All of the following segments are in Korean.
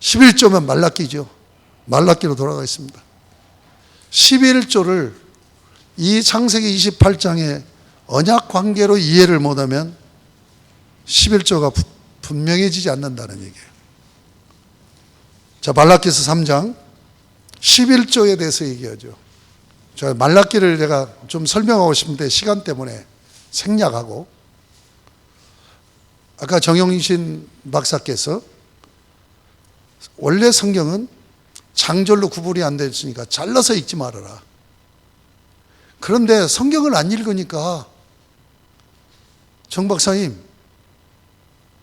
11조면 말라기죠. 말라기로 돌아가겠습니다. 11조를 이 창세기 28장의 언약 관계로 이해를 못하면 11조가 부- 분명해지지 않는다는 얘기예요. 자, 말라기서 3장 11조에 대해서 얘기하죠. 저 말라기를 내가 좀 설명하고 싶은데 시간 때문에 생략하고 아까 정영신 박사께서 원래 성경은 장절로 구분이 안 됐으니까 잘라서 읽지 말아라. 그런데 성경을 안 읽으니까 정 박사님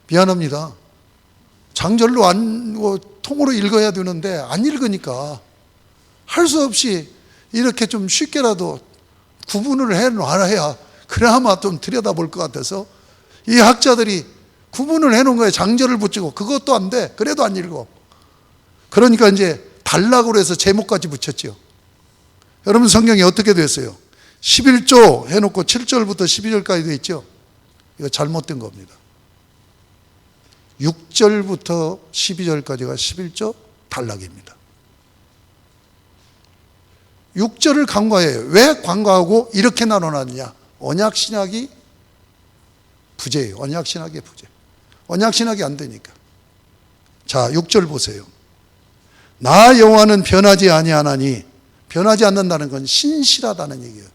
미안합니다. 장절로 안 뭐, 통으로 읽어야 되는데 안 읽으니까 할 수 없이 이렇게 좀 쉽게라도 구분을 해 놔야 그나마 좀 들여다볼 것 같아서 이 학자들이 구분을 해 놓은 거예요. 장절을 붙이고 그것도 안 돼. 그래도 안 읽어. 그러니까 이제 달라고 해서 제목까지 붙였죠. 여러분 성경이 어떻게 됐어요? 11조 해놓고 7절부터 12절까지 돼 있죠. 이거 잘못된 겁니다. 6절부터 12절까지가 11조 단락입니다. 6절을 간과해요. 왜 간과하고 이렇게 나눠놨냐? 언약 신학이 부재예요. 언약 신학의 부재. 언약 신학이 안 되니까. 자, 6절 보세요. 나 여호와는 변하지 아니하나니 변하지 않는다는 건 신실하다는 얘기예요.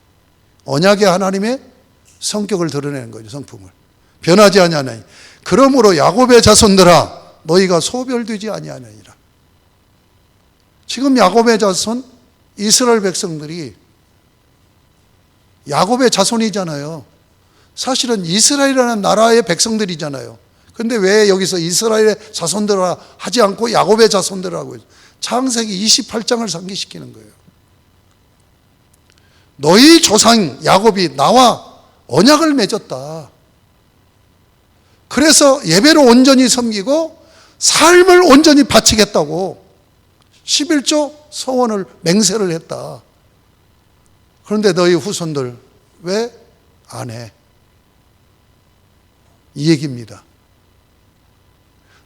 언약의 하나님의 성격을 드러내는 거죠, 성품을. 변하지 아니하나니. 그러므로 야곱의 자손들아 너희가 소별되지 아니하느니라. 지금 야곱의 자손 이스라엘 백성들이 야곱의 자손이잖아요. 사실은 이스라엘이라는 나라의 백성들이잖아요. 근데 왜 여기서 이스라엘의 자손들아 하지 않고 야곱의 자손들하고 창세기 28장을 상기시키는 거예요. 너희 조상 야곱이 나와 언약을 맺었다. 그래서 예배를 온전히 섬기고 삶을 온전히 바치겠다고 11조 서원을 맹세를 했다. 그런데 너희 후손들 왜 안 해? 이 얘기입니다.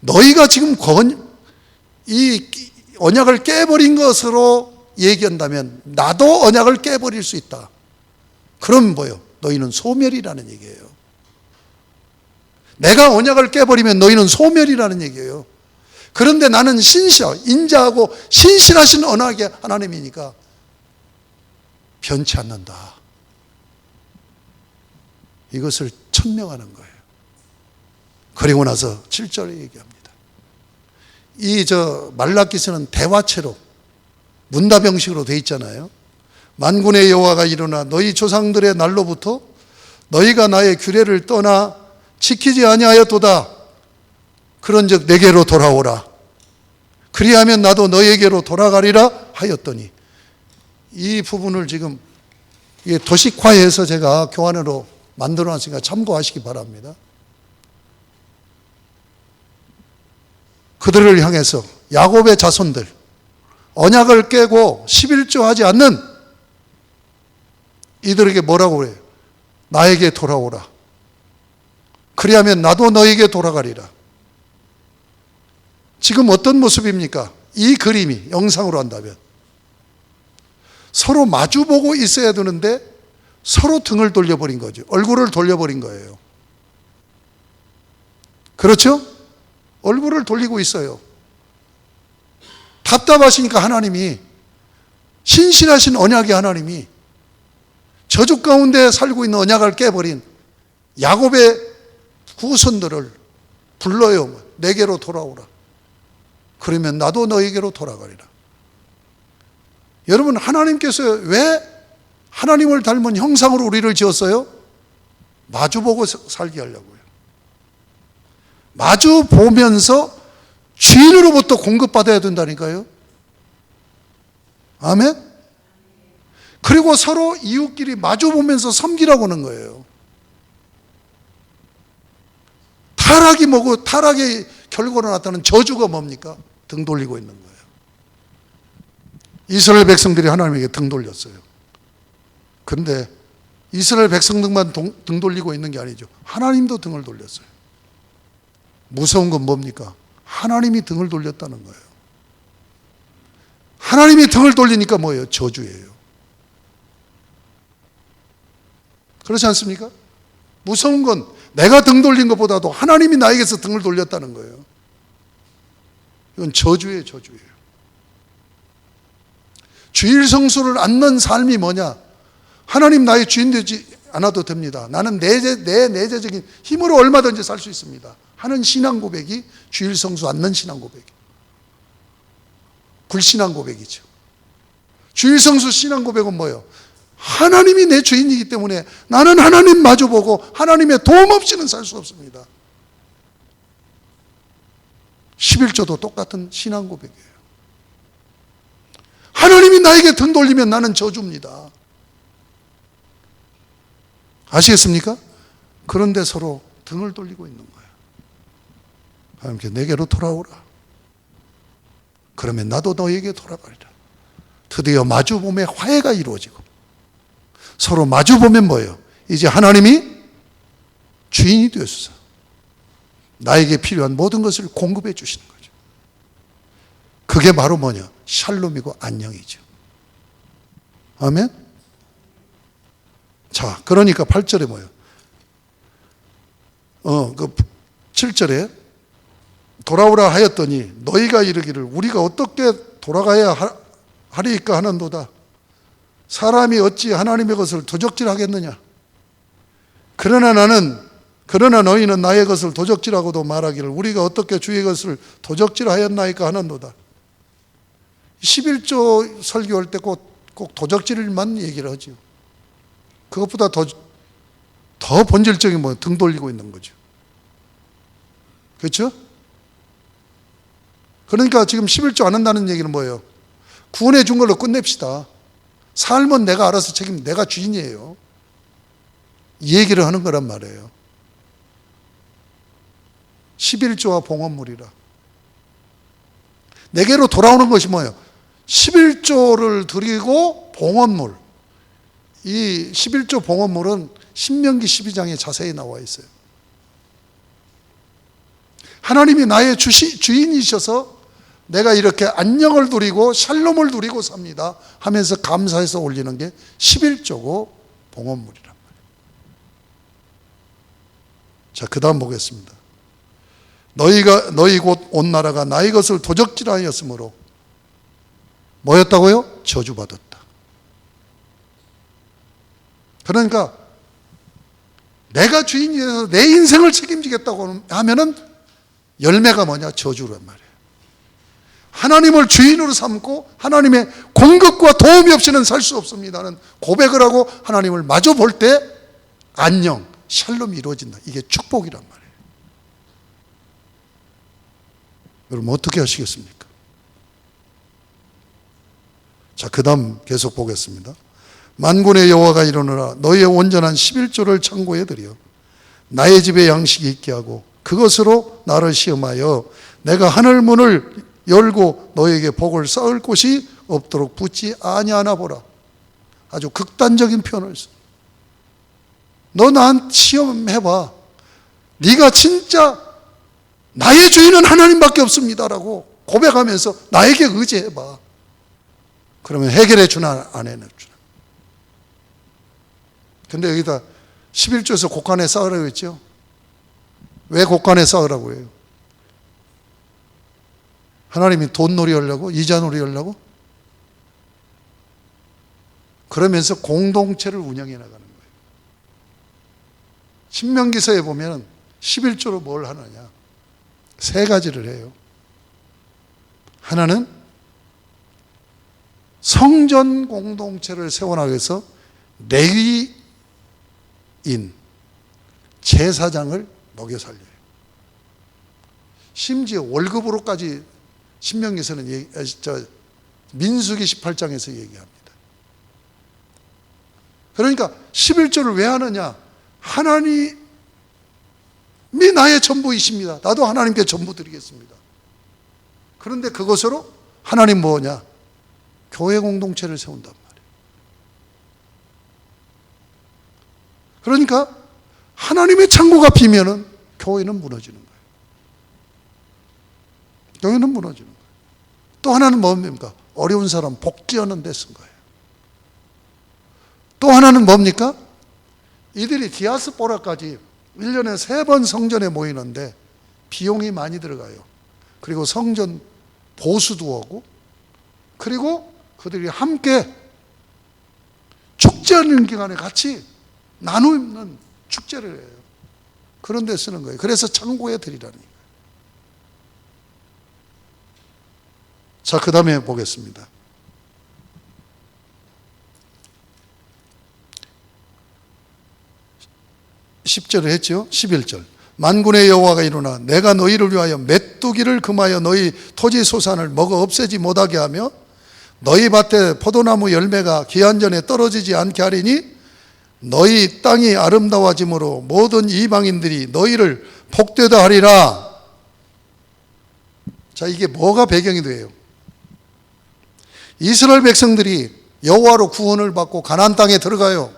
너희가 지금 건, 이 언약을 깨버린 것으로 얘기한다면 나도 언약을 깨버릴 수 있다. 그럼 뭐요? 너희는 소멸이라는 얘기예요. 내가 언약을 깨버리면 너희는 소멸이라는 얘기예요. 그런데 나는 신실, 인자하고 신실하신 언약의 하나님이니까 변치 않는다. 이것을 천명하는 거예요. 그리고 나서 7절에 얘기합니다. 이 저 말라기서는 대화체로 문답 형식으로 돼 있잖아요. 만군의 여호와가 일어나 너희 조상들의 날로부터 너희가 나의 규례를 떠나 지키지 아니하였도다. 그런즉 내게로 돌아오라. 그리하면 나도 너에게로 돌아가리라 하였더니 이 부분을 지금 도식화해서 제가 교환으로 만들어 놨으니까 참고하시기 바랍니다. 그들을 향해서 야곱의 자손들 언약을 깨고 11조 하지 않는 이들에게 뭐라고 그래요? 나에게 돌아오라. 그리하면 나도 너에게 돌아가리라. 지금 어떤 모습입니까? 이 그림이 영상으로 한다면 서로 마주보고 있어야 되는데 서로 등을 돌려버린 거죠. 얼굴을 돌려버린 거예요. 그렇죠? 얼굴을 돌리고 있어요. 답답하시니까 하나님이 신실하신 언약의 하나님이 저주 가운데 살고 있는 언약을 깨버린 야곱의 후손들을 불러요. 내게로 돌아오라. 그러면 나도 너에게로 돌아가리라. 여러분, 하나님께서 왜 하나님을 닮은 형상으로 우리를 지었어요? 마주보고 살게 하려고요. 마주 보면서 주인으로부터 공급받아야 된다니까요. 아멘? 그리고 서로 이웃끼리 마주 보면서 섬기라고 하는 거예요. 타락이 뭐고 타락의 결과로 나타나는 저주가 뭡니까? 등 돌리고 있는 거예요. 이스라엘 백성들이 하나님에게 등 돌렸어요. 근데 이스라엘 백성들만 동- 등 돌리고 있는 게 아니죠. 하나님도 등을 돌렸어요. 무서운 건 뭡니까? 하나님이 등을 돌렸다는 거예요. 하나님이 등을 돌리니까 뭐예요? 저주예요. 그렇지 않습니까? 무서운 건 내가 등 돌린 것보다도 하나님이 나에게서 등을 돌렸다는 거예요. 이건 저주예요, 저주예요. 주일 성수를 않는 삶이 뭐냐? 하나님 나의 주인 되지 않아도 됩니다. 나는 내재, 내 내재적인 힘으로 얼마든지 살 수 있습니다. 하는 신앙 고백이 주일 성수 않는 신앙 고백. 불신앙 고백이죠. 주일 성수 신앙 고백은 뭐예요? 하나님이 내 주인이기 때문에 나는 하나님 마주 보고 하나님의 도움 없이는 살 수 없습니다. 11조도 똑같은 신앙 고백이에요. 하나님이 나에게 등 돌리면 나는 저주입니다. 아시겠습니까? 그런데 서로 등을 돌리고 있는 거예요. 하나님께 내게로 돌아오라. 그러면 나도 너에게 돌아가리라. 드디어 마주보면 화해가 이루어지고 서로 마주보면 뭐예요? 이제 하나님이 주인이 되었어. 나에게 필요한 모든 것을 공급해 주시는 거죠. 그게 바로 뭐냐? 샬롬이고 안녕이죠. 아멘? 자, 그러니까 8절에 뭐예요? 어, 그 7절에 돌아오라 하였더니 너희가 이르기를 우리가 어떻게 돌아가야 하- 하리이까 하는도다. 사람이 어찌 하나님의 것을 도적질하겠느냐? 그러나 나는 그러나 너희는 나의 것을 도적질하고도 말하기를 우리가 어떻게 주의 것을 도적질하였나이까 하는도다. 11조 설교할 때 꼭 꼭 도적질만 얘기를 하죠. 그것보다 더, 더 본질적인 뭐 등 돌리고 있는 거죠. 그렇죠? 그러니까 지금 11조 안 한다는 얘기는 뭐예요? 구원해 준 걸로 끝냅시다. 삶은 내가 알아서 책임, 내가 주인이에요. 이 얘기를 하는 거란 말이에요. 11조와 봉헌물이라. 내게로 돌아오는 것이 뭐예요? 11조를 드리고 봉헌물. 이 11조 봉헌물은 신명기 12장에 자세히 나와 있어요. 하나님이 나의 주시, 주인이셔서 내가 이렇게 안녕을 누리고 샬롬을 누리고 삽니다 하면서 감사해서 올리는 게 11조고 봉헌물이란 말이에요. 자, 그 다음 보겠습니다. 너희가 너희 곧 온 나라가 나의 것을 도적질하였으므로 뭐였다고요? 저주받았다. 그러니까 내가 주인이 되어서 내 인생을 책임지겠다고 하면은 열매가 뭐냐? 저주란 말이에요. 하나님을 주인으로 삼고 하나님의 공급과 도움이 없이는 살 수 없습니다는 고백을 하고 하나님을 마주 볼 때 안녕, 샬롬이 이루어진다. 이게 축복이란 말이에요. 여러분 어떻게 하시겠습니까? 자, 그 다음 계속 보겠습니다. 만군의 여호와가 이르노라 너희의 온전한 11조를 창고에 들여 나의 집에 양식이 있게 하고 그것으로 나를 시험하여 내가 하늘 문을 열고 너에게 복을 쌓을 곳이 없도록 붙지 아니하나 보라. 아주 극단적인 표현을 써. 너 나한 시험해봐. 네가 진짜 나의 주인은 하나님밖에 없습니다라고 고백하면서 나에게 의지해봐. 그러면 해결해 주나 안 해주나. 근데 여기다 11조에서 곡간에 쌓으라고 했죠. 왜 곡간에 쌓으라고 해요? 하나님이 돈놀이 하려고? 이자놀이 하려고? 그러면서 공동체를 운영해 나가는 거예요. 신명기서에 보면 11조로 뭘 하느냐? 세 가지를 해요. 하나는 성전 공동체를 세워나가기 위해서 레위인, 제사장을 먹여 살려요. 심지어 월급으로까지 신명기서는 얘기, 아, 저 민수기 18장에서 얘기합니다. 그러니까 11조를 왜 하느냐? 하나님이 나의 전부이십니다. 나도 하나님께 전부 드리겠습니다. 그런데 그것으로 하나님 뭐냐? 교회 공동체를 세운단 말이에요. 그러니까 하나님의 창고가 비면은 교회는 무너지는 거예요. 교회는 무너지는 거예요. 또 하나는 뭡니까? 어려운 사람 복지하는 데 쓴 거예요. 또 하나는 뭡니까? 이들이 디아스포라까지 1년에 세 번 성전에 모이는데 비용이 많이 들어가요. 그리고 성전 보수도 하고 그리고 그들이 함께 축제하는 기간에 같이 나누는 축제를 해요. 그런 데 쓰는 거예요. 그래서 창고에 드리라는 거예요. 자, 그 다음에 보겠습니다. 십절을 했죠. 11절. 만군의 여호와가 이르나 내가 너희를 위하여 메뚜기를 금하여 너희 토지 소산을 먹어 없애지 못하게 하며 너희 밭에 포도나무 열매가 기한 전에 떨어지지 않게 하리니 너희 땅이 아름다워짐으로 모든 이방인들이 너희를 복되다 하리라. 자, 이게 뭐가 배경이 돼요? 이스라엘 백성들이 여호와로 구원을 받고 가나안 땅에 들어가요.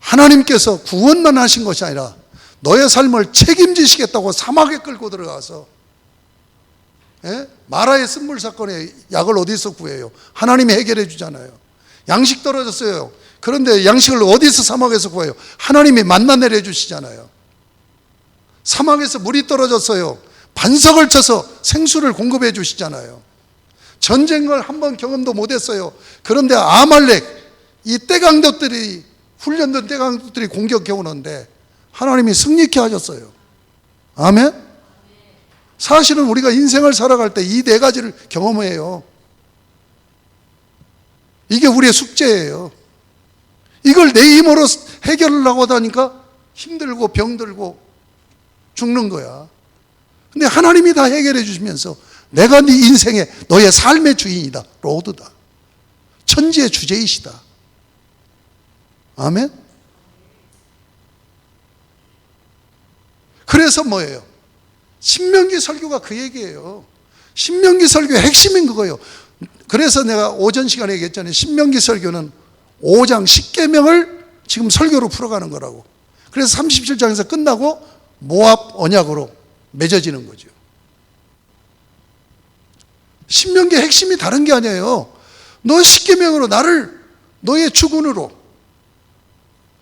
하나님께서 구원만 하신 것이 아니라 너의 삶을 책임지시겠다고 사막에 끌고 들어가서 예? 마라의 쓴물 사건에 약을 어디서 구해요? 하나님이 해결해 주잖아요. 양식 떨어졌어요. 그런데 양식을 어디서 사막에서 구해요? 하나님이 만나 내려 주시잖아요. 사막에서 물이 떨어졌어요. 반석을 쳐서 생수를 공급해 주시잖아요. 전쟁을 한 번 경험도 못했어요. 그런데 아말렉 이 떼강도들이 훈련된 떼강도들이 공격해 오는데 하나님이 승리케 하셨어요. 아멘. 사실은 우리가 인생을 살아갈 때 이 네 가지를 경험해요. 이게 우리의 숙제예요. 이걸 내 힘으로 해결하려고 하다니까 힘들고 병들고 죽는 거야. 근데 하나님이 다 해결해 주시면서 내가 네 인생의 너의 삶의 주인이다. 로드다. 천지의 주제이시다. 아멘. 그래서 뭐예요? 신명기 설교가 그 얘기예요. 신명기 설교의 핵심인 그거예요. 그래서 내가 오전 시간에 얘기했잖아요. 신명기 설교는 5장 10계명을 지금 설교로 풀어가는 거라고. 그래서 37장에서 끝나고 모압 언약으로 맺어지는 거죠. 신명기 핵심이 다른 게 아니에요. 너 10계명으로 나를 너의 주군으로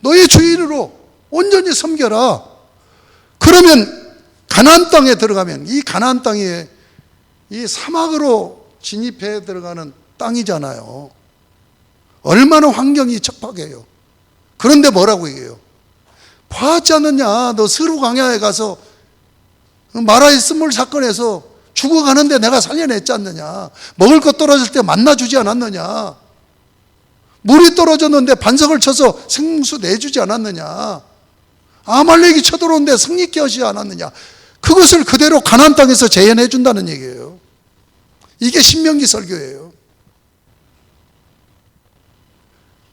너의 주인으로 온전히 섬겨라. 그러면 가나안 땅에 들어가면 이 가나안 땅에 이 사막으로 진입해 들어가는 땅이잖아요. 얼마나 환경이 척박해요. 그런데 뭐라고 얘기해요? 봐지 않느냐? 너 스루 강야에 가서 마라의 쓴물 사건에서 죽어가는데 내가 살려냈지 않느냐? 먹을 것 떨어질 때 만나주지 않았느냐? 물이 떨어졌는데 반석을 쳐서 생수 내주지 않았느냐? 아말렉이 쳐들어오는데 승리케 하지 않았느냐? 그것을 그대로 가나안 땅에서 재현해 준다는 얘기예요. 이게 신명기 설교예요.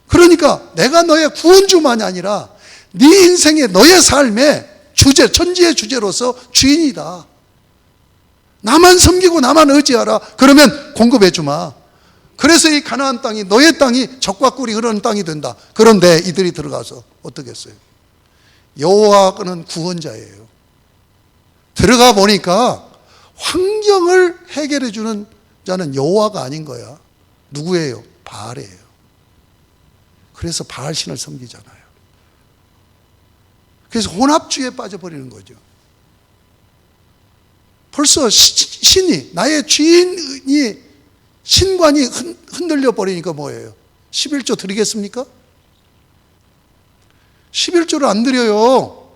그러니까 내가 너의 구원주만이 아니라 네 인생의 너의 삶의 주제, 천지의 주제로서 주인이다. 나만 섬기고 나만 의지하라. 그러면 공급해 주마. 그래서 이 가나안 땅이 너의 땅이 적과 꿀이 흐르는 땅이 된다. 그런데 이들이 들어가서 어떻게 했어요? 여호와는 구원자예요. 들어가 보니까 환경을 해결해 주는 자는 여호와가 아닌 거야. 누구예요? 바알이에요. 그래서 바알 신을 섬기잖아요. 그래서 혼합주의에 빠져버리는 거죠. 벌써 신이 나의 주인이 신관이 흔들려 버리니까 뭐예요? 11조 드리겠습니까? 11조를 안 드려요.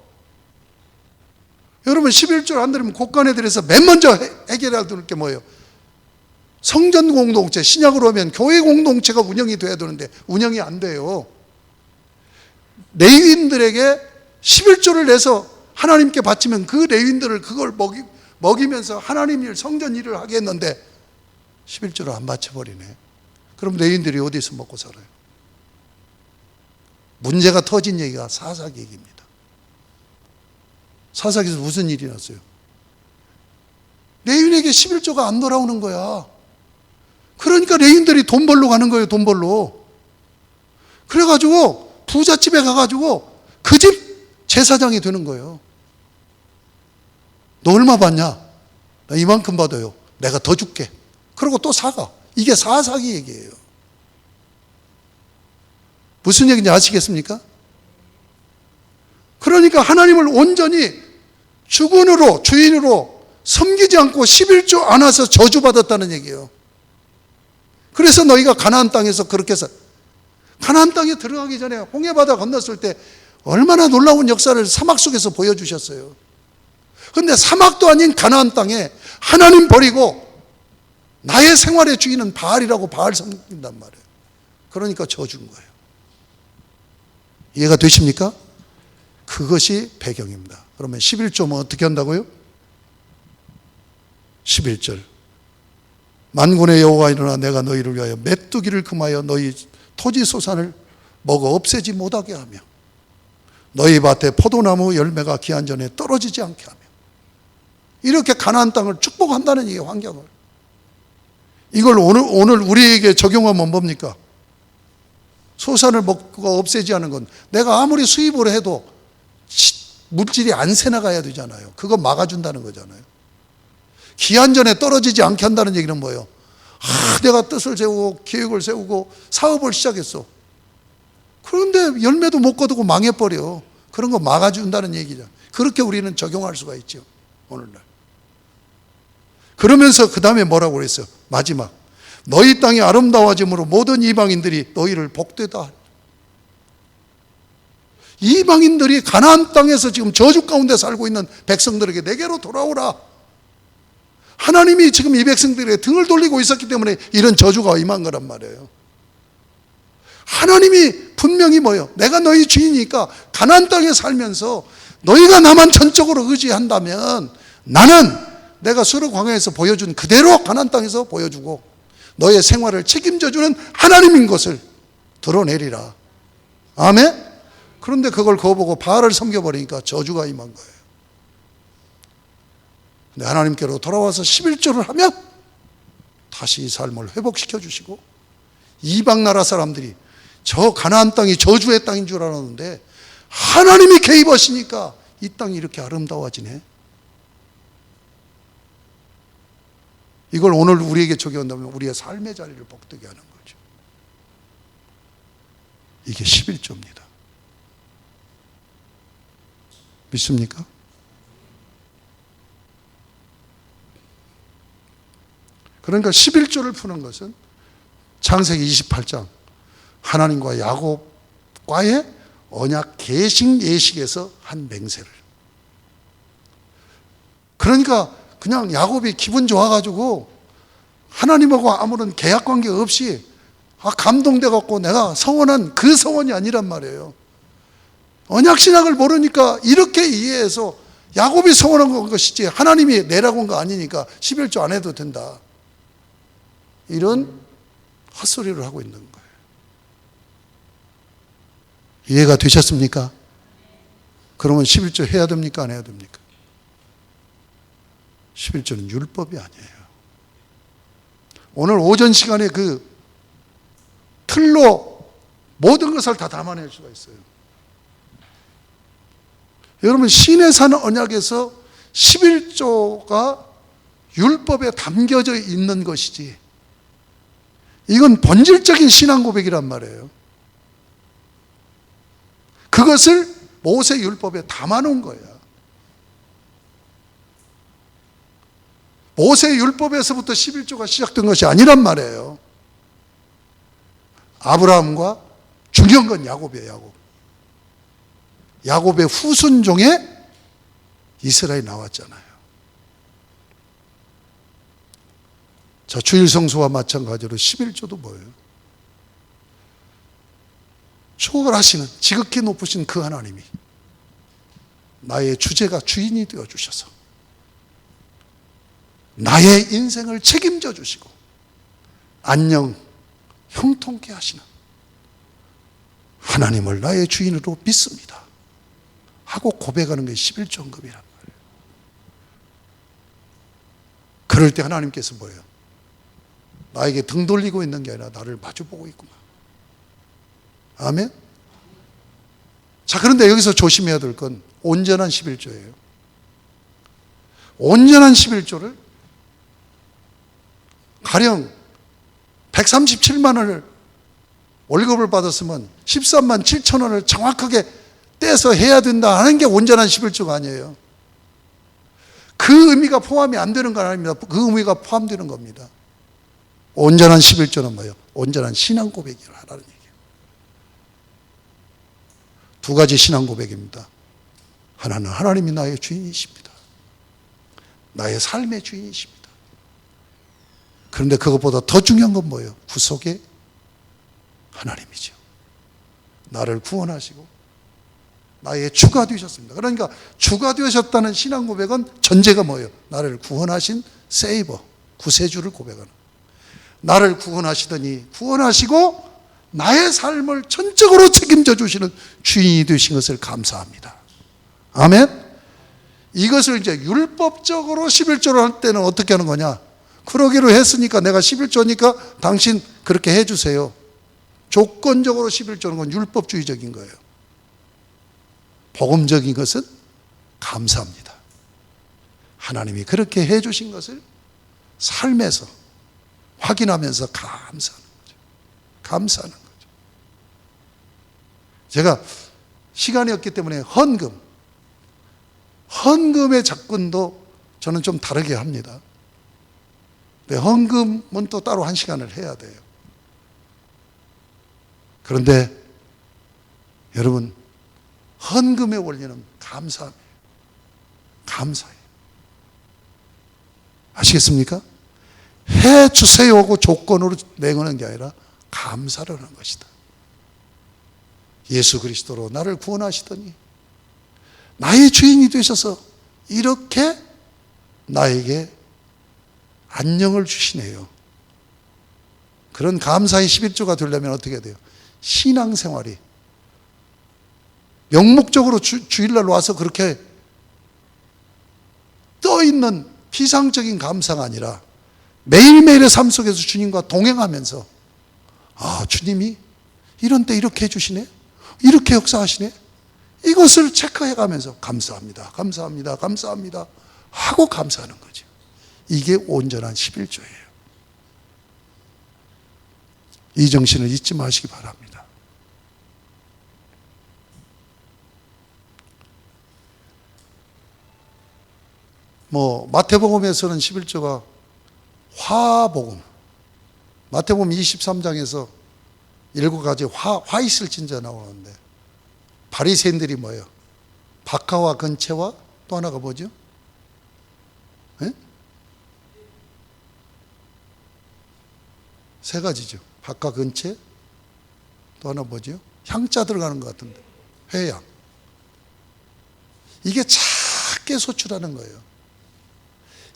여러분 11조를 안 드리면 곳간에 들여서 맨 먼저 해결해야 될 게 뭐예요? 성전 공동체, 신약으로 하면 교회 공동체가 운영이 돼야 되는데 운영이 안 돼요. 레위인들에게 11조를 내서 하나님께 바치면 그 레위인들을 그걸 먹이, 먹이면서 하나님 일, 성전 일을 하게 했는데 11조를 안 바쳐버리네. 그럼 레위인들이 어디서 먹고 살아요? 문제가 터진 얘기가 사사기 얘기입니다. 사사기에서 무슨 일이 났어요? 레윈에게 11조가 안 돌아오는 거야. 그러니까 레인들이 돈 벌러 가는 거예요, 돈 벌러. 그래가지고 부잣집에 가가지고 그 집 제사장이 되는 거예요. 너 얼마 받냐? 나 이만큼 받아요. 내가 더 줄게. 그리고 또 사가. 이게 사사기 얘기예요. 무슨 얘기인지 아시겠습니까? 그러니까 하나님을 온전히 주군으로, 주인으로 섬기지 않고 11조 안아서 저주받았다는 얘기예요. 그래서 너희가 가나안 땅에서 그렇게 해서 가나안 땅에 들어가기 전에 홍해바다 건넜을 때 얼마나 놀라운 역사를 사막 속에서 보여주셨어요. 근데 사막도 아닌 가나안 땅에 하나님 버리고 나의 생활의 주인은 바알이라고 바알 섬긴단 말이에요. 그러니까 저준 거예요. 이해가 되십니까? 그것이 배경입니다. 그러면 11조면 어떻게 한다고요? 11절. 만군의 여호와 일어나 내가 너희를 위하여 메뚜기를 금하여 너희 토지 소산을 먹어 없애지 못하게 하며 너희 밭에 포도나무 열매가 기한 전에 떨어지지 않게 하며 이렇게 가나안 땅을 축복한다는 이 환경을 이걸 오늘 오늘 우리에게 적용하면 뭡니까? 소산을 먹고 없애지 않은 건 내가 아무리 수입을 해도 물질이 안 새나가야 되잖아요. 그거 막아준다는 거잖아요. 기한 전에 떨어지지 않게 한다는 얘기는 뭐예요? 아, 내가 뜻을 세우고 계획을 세우고 사업을 시작했어. 그런데 열매도 못 거두고 망해버려. 그런 거 막아준다는 얘기죠. 그렇게 우리는 적용할 수가 있죠. 오늘날. 그러면서 그 다음에 뭐라고 그랬어요? 마지막. 너희 땅이 아름다워짐으로 모든 이방인들이 너희를 복되다. 이방인들이 가나안 땅에서 지금 저주 가운데 살고 있는 백성들에게 내게로 돌아오라. 하나님이 지금 이 백성들에게 등을 돌리고 있었기 때문에 이런 저주가 임한 거란 말이에요. 하나님이 분명히 뭐요? 내가 너희 주인이니까 가나안 땅에 살면서 너희가 나만 전적으로 의지한다면 나는 내가 수르 광야에서 보여준 그대로 가나안 땅에서 보여주고 너의 생활을 책임져 주는 하나님인 것을 드러내리라. 아멘. 그런데 그걸 거보고 바알을 섬겨 버리니까 저주가 임한 거예요. 근데 하나님께로 돌아와서 11조를 하면 다시 이 삶을 회복시켜 주시고 이방 나라 사람들이 저 가나안 땅이 저주의 땅인 줄 알았는데 하나님이 개입하시니까 이 땅이 이렇게 아름다워지네. 이걸 오늘 우리에게 적용한다면 우리의 삶의 자리를 복되게 하는 거죠. 이게 11조입니다. 믿습니까? 그러니까 11조를 푸는 것은 창세기 28장 하나님과 야곱과의 언약 계식 예식에서 한 맹세를 그러니까 그냥 야곱이 기분 좋아가지고 하나님하고 아무런 계약 관계 없이 아, 감동돼 갖고 내가 성원한 그 성원이 아니란 말이에요. 언약 신학을 모르니까 이렇게 이해해서 야곱이 성원한 것이지 하나님이 내라고 한 거 아니니까 11조 안 해도 된다. 이런 헛소리를 하고 있는 거예요. 이해가 되셨습니까? 그러면 11조 해야 됩니까? 안 해야 됩니까? 11조는 율법이 아니에요. 오늘 오전 시간에 그 틀로 모든 것을 다 담아낼 수가 있어요. 여러분, 신의 산 언약에서 11조가 율법에 담겨져 있는 것이지, 이건 본질적인 신앙 고백이란 말이에요. 그것을 모세 율법에 담아놓은 거예요. 모세 율법에서부터 11조가 시작된 것이 아니란 말이에요. 아브라함과 중요한 건 야곱이에요, 야곱. 야곱의 후순종에 이스라엘이 나왔잖아요. 자, 주일 성수와 마찬가지로 11조도 뭐예요? 초월하시는 지극히 높으신 그 하나님이 나의 주제가 주인이 되어 주셔서 나의 인생을 책임져 주시고 안녕 형통케 하시는 하나님을 나의 주인으로 믿습니다. 하고 고백하는 게 11조급이란 말이에요. 그럴 때 하나님께서 뭐예요? 나에게 등 돌리고 있는 게 아니라 나를 마주보고 있구나. 아멘? 자, 그런데 여기서 조심해야 될 건 온전한 11조예요. 온전한 11조를 가령 137만 원을 월급을 받았으면 13만 7천 원을 정확하게 떼서 해야 된다 하는 게 온전한 11조가 아니에요. 그 의미가 포함이 안 되는 건 아닙니다. 그 의미가 포함되는 겁니다. 온전한 11조는 뭐예요? 온전한 신앙 고백이라는 얘기예요. 두 가지 신앙 고백입니다. 하나는 하나님이 나의 주인이십니다. 나의 삶의 주인이십니다. 그런데 그것보다 더 중요한 건 뭐예요? 구속의 하나님이죠. 나를 구원하시고 나의 주가 되셨습니다. 그러니까 주가 되셨다는 신앙 고백은 전제가 뭐예요? 나를 구원하신 세이버, 구세주를 고백하는. 나를 구원하시더니 구원하시고 나의 삶을 전적으로 책임져 주시는 주인이 되신 것을 감사합니다. 아멘. 이것을 이제 율법적으로 11조를 할 때는 어떻게 하는 거냐? 그러기로 했으니까 내가 11조니까 당신 그렇게 해 주세요. 조건적으로 11조는 건 율법주의적인 거예요. 복음적인 것은 감사합니다. 하나님이 그렇게 해 주신 것을 삶에서 확인하면서 감사하는 거죠. 감사하는 거죠. 제가 시간이 없기 때문에 헌금, 헌금의 접근도 저는 좀 다르게 합니다. 근데 헌금은 또 따로 한 시간을 해야 돼요. 그런데 여러분, 헌금의 원리는 감사합니다. 감사해요. 아시겠습니까? 해 주세요 하고 조건으로 내거는 게 아니라 감사를 하는 것이다. 예수 그리스도로 나를 구원하시더니 나의 주인이 되셔서 이렇게 나에게 안녕을 주시네요. 그런 감사의 11조가 되려면 어떻게 돼요? 신앙생활이 명목적으로 주, 주일날 와서 그렇게 떠 있는 피상적인 감사가 아니라 매일매일의 삶 속에서 주님과 동행하면서 아, 주님이 이런 때 이렇게 해주시네? 이렇게 역사하시네? 이것을 체크해 가면서 감사합니다. 감사합니다. 감사합니다. 하고 감사하는 거죠. 이게 온전한 11조예요. 이 정신을 잊지 마시기 바랍니다. 뭐 마태복음에서는 11조가 화복음 마태복음 23장에서 일곱 가지 화, 화 있을 진자 나오는데 바리새인들이 뭐예요? 박하와 근체와 또 하나가 뭐죠? 세 가지죠. 박하 근체 또 하나 뭐죠? 향자 들어가는 것 같은데 회양 이게 작게 소출하는 거예요.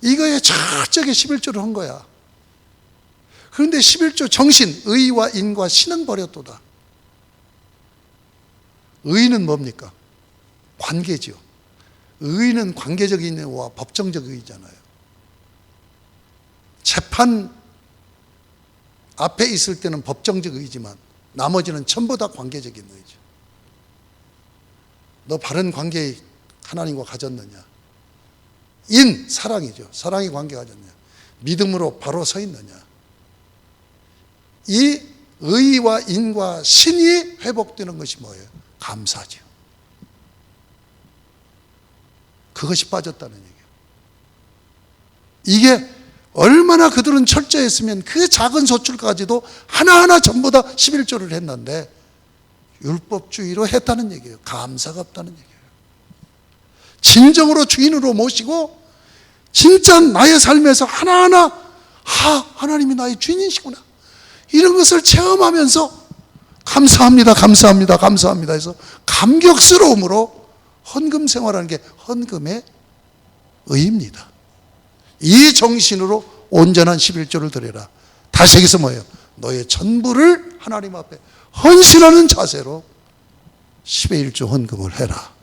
이거에 저쪽에 11조를 한 거야. 그런데 11조 정신, 의와 인과 신은 버렸도다. 의는 뭡니까? 관계죠. 의는 관계적인 의와 법정적 의잖아요. 재판 앞에 있을 때는 법정적 의지만 나머지는 전부 다 관계적인 의죠. 너 바른 관계 하나님과 가졌느냐? 인, 사랑이죠. 사랑이 관계 가졌냐? 믿음으로 바로 서 있느냐? 이 의와 인과 신이 회복되는 것이 뭐예요? 감사죠. 그것이 빠졌다는 얘기예요. 이게 얼마나 그들은 철저했으면 그 작은 소출까지도 하나하나 전부 다 11조를 했는데 율법주의로 했다는 얘기예요. 감사가 없다는 얘기예요. 진정으로 주인으로 모시고 진짜 나의 삶에서 하나하나 하 하나님이 나의 주인이시구나. 이런 것을 체험하면서 감사합니다, 감사합니다, 감사합니다 해서 감격스러움으로 헌금 생활하는 게 헌금의 의입니다. 이 정신으로 온전한 11조를 드려라. 다시 여기서 뭐예요? 너의 전부를 하나님 앞에 헌신하는 자세로 10의 1조 헌금을 해라.